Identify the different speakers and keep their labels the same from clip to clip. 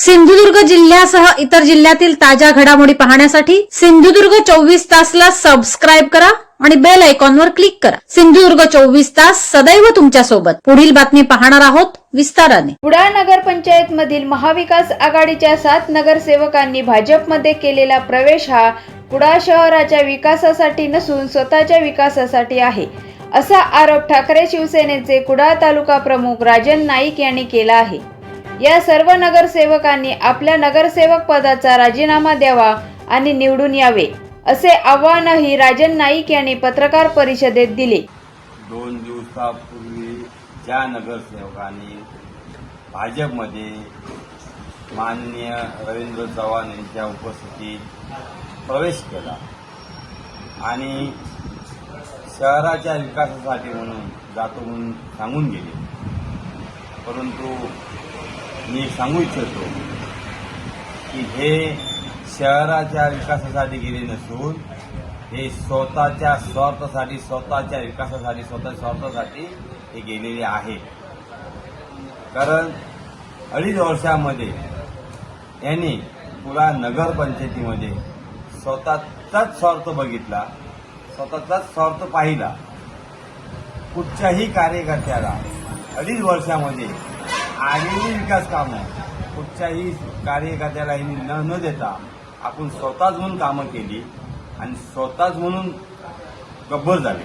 Speaker 1: सिंधुदुर्ग जिल्ह्यासह इतर जिल्ह्यातील ताज्या घडामोडी पाहण्यासाठी सिंधुदुर्ग चोवीस तासला सबस्क्राईब करा आणि बेल आयकॉनवर क्लिक करा. सिंधुदुर्ग चोवीस तास सदैव तुमच्यासोबत पुढील बातमी पाहणार आहोत विस्ताराने.
Speaker 2: कुडाळ नगरपंचायत मधील महाविकास आघाडीच्या सात नगरसेवकांनी भाजपमध्ये केलेला प्रवेश हा कुडाळ शहराच्या विकासासाठी नसून स्वतःच्या विकासासाठी आहे. असा आरोप ठाकरे शिवसेनेचे कुडाळ तालुका प्रमुख राजन नाईक यांनी केला आहे. या सर्व नगरसेवकांनी आपल्या नगरसेवक पदाचा राजीनामा द्यावा आणि निवडून यावे असे आव्हानही राजन नाईक यांनी पत्रकार परिषदेत दिले.
Speaker 3: दोन दिवसापूर्वी ज्या नगरसेवकांनी भाजपमध्ये माननीय रवींद्र चव्हाण यांच्या उपस्थितीत प्रवेश केला आणि शहराच्या विकासासाठी म्हणून जातो म्हणून सांगून गेले. परंतु मी सांगू इच्छितो की हे शहराच्या विकासासाठी गेले नसून हे स्वतःच्या स्वार्थासाठी स्वतःच्या विकासासाठी स्वतः स्वार्थासाठी हे गेलेले आहे. कारण अडीच वर्षामध्ये यांनी पुरा नगरपंचायतीमध्ये स्वतःचाच स्वार्थ बघितला स्वतःचाच स्वार्थ पाहिला. कुठच्याही कार्यकर्त्याला अडीच वर्षामध्ये आलेली विकास कामं. कुठच्याही कार्यकर्त्याला यांनी न न देता आपण स्वतःच म्हणून कामं केली आणि स्वतःच म्हणून गब्बर झाले.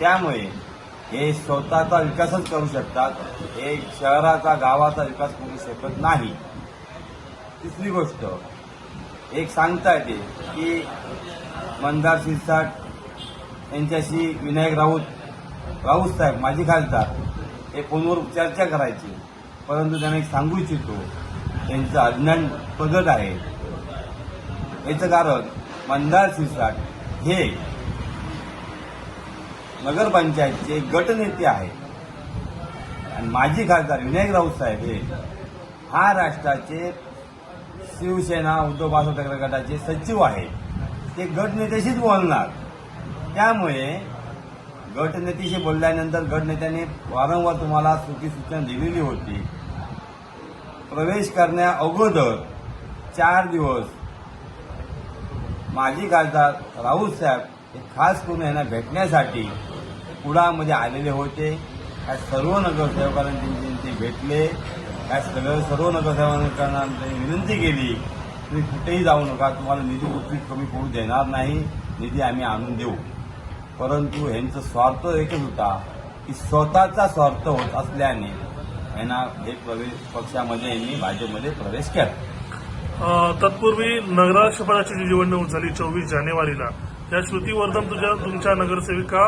Speaker 3: त्यामुळे हे स्वतःचा विकासच करू शकतात. हे शहराचा गावाचा विकास करू शकत नाही. तिसरी गोष्ट एक सांगता येते की मंदार शिरसाट यांच्याशी विनायक राऊत राऊत साहेब माजी खासदार हे फोनवर चर्चा करायची. परंतु त्यांना एक सांगू इच्छितो त्यांचं अज्ञान प्रगट आहे. याचं कारण मंदार शिरसाट हे नगरपंचायतचे गटनेते आहेत. आणि माजी खासदार विनायक राऊत साहेब हे महाराष्ट्राचे शिवसेना उद्धव बाळासाहेब ठाकरे गटाचे सचिव आहेत. ते गटनेत्याशीच बोलणार. त्यामुळे गटनेत्याशी बोलल्यानंतर गटनेत्याने वारंवार तुम्हाला सुखी सूचना दिलेली होती. प्रवेश करण्या अगोदर चार दिवस माजी खासदार राऊत साहेब हे खास करून यांना भेटण्यासाठी कुडामध्ये आलेले होते. या सर्व नगरसेवकांना ते भेटले. या सगळं सर्व नगरसेवकांना त्यांनी विनंती केली तुम्ही कुठेही जाऊ नका तुम्हाला निधी कुठली कमी पडू देणार नाही. निधी आम्ही आणून देऊ. परंतु यांचा स्वार्थ एकच होता की स्वतःचा स्वार्थ होत असल्याने यांना हे प्रवेश पक्षामध्ये यांनी भाजपमध्ये प्रवेश केला.
Speaker 4: तत्पूर्वी नगराध्यक्षपदाची जी निवडणूक झाली चोवीस जानेवारीला या श्रुती वर्धन तुझ्या तुमच्या नगरसेविका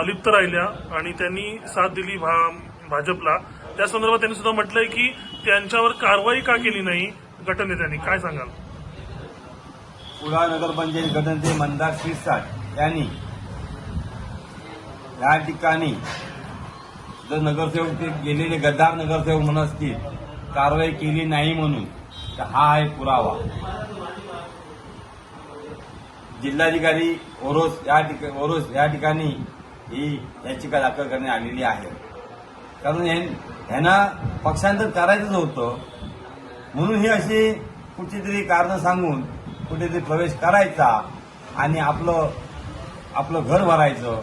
Speaker 4: अलिप्त राहिल्या आणि त्यांनी साथ दिली भा- भाजपला. त्या संदर्भात त्यांनी सुद्धा म्हटलंय की त्यांच्यावर कारवाई का केली नाही गटनेत्यांनी? काय सांगाल?
Speaker 3: कुडाळ नगरपंचायत गटनेते मंदार शिरसाट यांनी या ठिकाणी जर नगरसेवक ते गेलेले गद्दार नगरसेवक म्हणून असतील कारवाई केली नाही म्हणून तर हा आहे पुरावा. जिल्हाधिकारी ओरोस या ठिकाणी ओरोस या ठिकाणी ही याचिका दाखल करण्यात आलेली आहे. कारण ह्यांना पक्षांतर करायचंच होतं. म्हणून ही अशी कुठेतरी कारणं सांगून कुठेतरी प्रवेश करायचा आणि आपलं आपलं घर भरायचं.